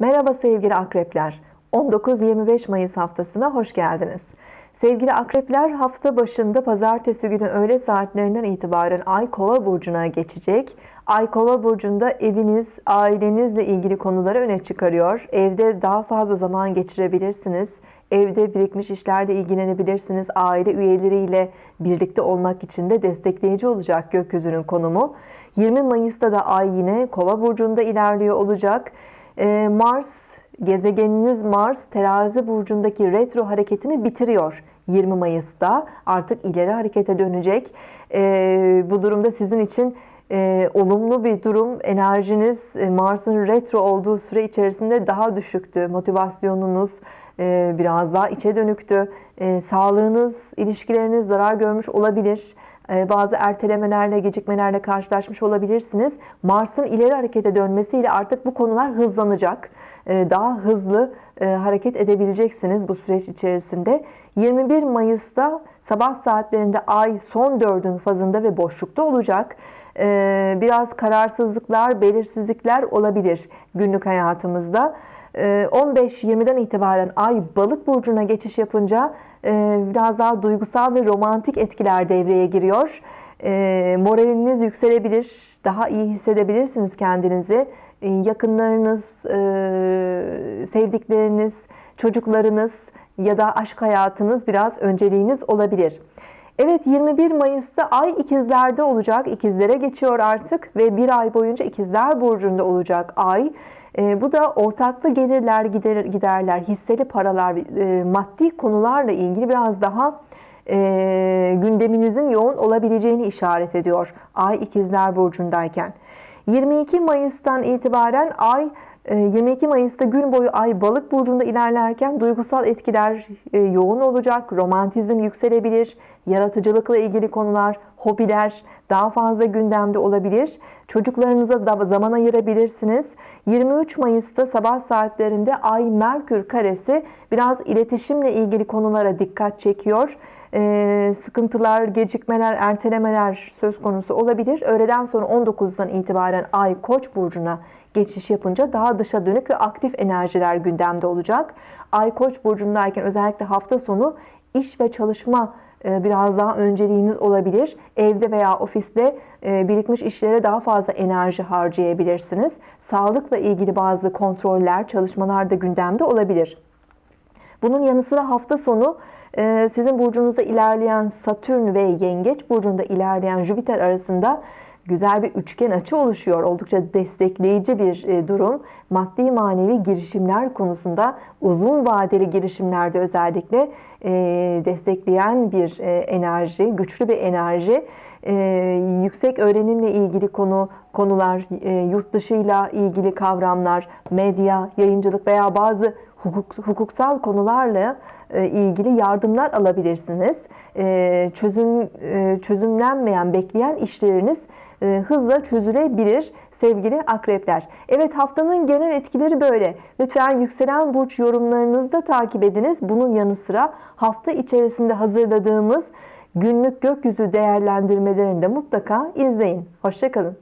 Merhaba sevgili akrepler. 19-25 Mayıs haftasına hoş geldiniz. Sevgili akrepler hafta başında pazartesi günü öğle saatlerinden itibaren Ay Kova burcuna geçecek. Ay Kova burcunda eviniz, ailenizle ilgili konuları öne çıkarıyor. Evde daha fazla zaman geçirebilirsiniz. Evde birikmiş işlerle ilgilenebilirsiniz. Aile üyeleriyle birlikte olmak için de destekleyici olacak gökyüzünün konumu. 20 Mayıs'ta da Ay yine Kova burcunda ilerliyor olacak. Ee, Mars Gezegeniniz Mars terazi burcundaki retro hareketini bitiriyor 20 Mayıs'ta. Artık ileri harekete dönecek. Ee, bu durumda sizin için e, olumlu bir durum. Enerjiniz e, Mars'ın retro olduğu süre içerisinde daha düşüktü. Motivasyonunuz e, biraz daha içe dönüktü. E, sağlığınız, ilişkileriniz zarar görmüş olabilir. E, bazı ertelemelerle, gecikmelerle karşılaşmış olabilirsiniz. Mars'ın ileri harekete dönmesiyle artık bu konular hızlanacak. E, daha hızlı e, hareket edebileceksiniz bu süreç içerisinde. 21 Mayıs'ta sabah saatlerinde Ay son dördün fazında ve boşlukta olacak. Biraz kararsızlıklar, belirsizlikler olabilir günlük hayatımızda. 15-20'den itibaren Ay balık burcuna geçiş yapınca biraz daha duygusal ve romantik etkiler devreye giriyor. Moraliniz yükselebilir, daha iyi hissedebilirsiniz kendinizi. Yakınlarınız, sevdikleriniz, çocuklarınız ya da aşk hayatınız biraz önceliğiniz olabilir. Evet 21 Mayıs'ta Ay ikizlerde olacak. İkizlere geçiyor artık ve bir ay boyunca ikizler burcunda olacak Ay. E, bu da ortaklı gelirler, gider, giderler, hisseli paralar, e, maddi konularla ilgili biraz daha e, gündeminizin yoğun olabileceğini işaret ediyor. Ay ikizler burcundayken. 22 Mayıs'tan itibaren Ay 22 Mayıs'ta gün boyu Ay Balık burcunda ilerlerken duygusal etkiler yoğun olacak, romantizm yükselebilir, yaratıcılıkla ilgili konular, hobiler daha fazla gündemde olabilir. Çocuklarınıza da zaman ayırabilirsiniz. 23 Mayıs'ta sabah saatlerinde Ay Merkür karesi biraz iletişimle ilgili konulara dikkat çekiyor. Ee, sıkıntılar, gecikmeler, ertelemeler söz konusu olabilir. Öğleden sonra 19'dan itibaren Ay Koç burcuna geçiş yapınca daha dışa dönük ve aktif enerjiler gündemde olacak. Ay Koç burcundayken özellikle hafta sonu iş ve çalışma e, biraz daha önceliğiniz olabilir. Evde veya ofiste e, birikmiş işlere daha fazla enerji harcayabilirsiniz. Sağlıkla ilgili bazı kontroller, çalışmalar da gündemde olabilir. Bunun yanı sıra hafta sonu e, sizin burcunuzda ilerleyen Satürn ve Yengeç burcunda ilerleyen Jüpiter arasında güzel bir üçgen açı oluşuyor. Oldukça destekleyici bir e, durum. Maddi manevi girişimler konusunda uzun vadeli girişimlerde özellikle e, destekleyen bir e, enerji, güçlü bir enerji. Yüksek öğrenimle ilgili konu konular, yurt dışıyla ilgili kavramlar, medya, yayıncılık veya bazı hukuk, hukuksal konularla ilgili yardımlar alabilirsiniz. Çözüm çözümlenmeyen, bekleyen işleriniz hızla çözülebilir sevgili akrepler. Evet haftanın genel etkileri böyle. Lütfen yükselen burç yorumlarınızı da takip ediniz. Bunun yanı sıra hafta içerisinde hazırladığımız günlük gökyüzü değerlendirmelerini de mutlaka izleyin. Hoşçakalın.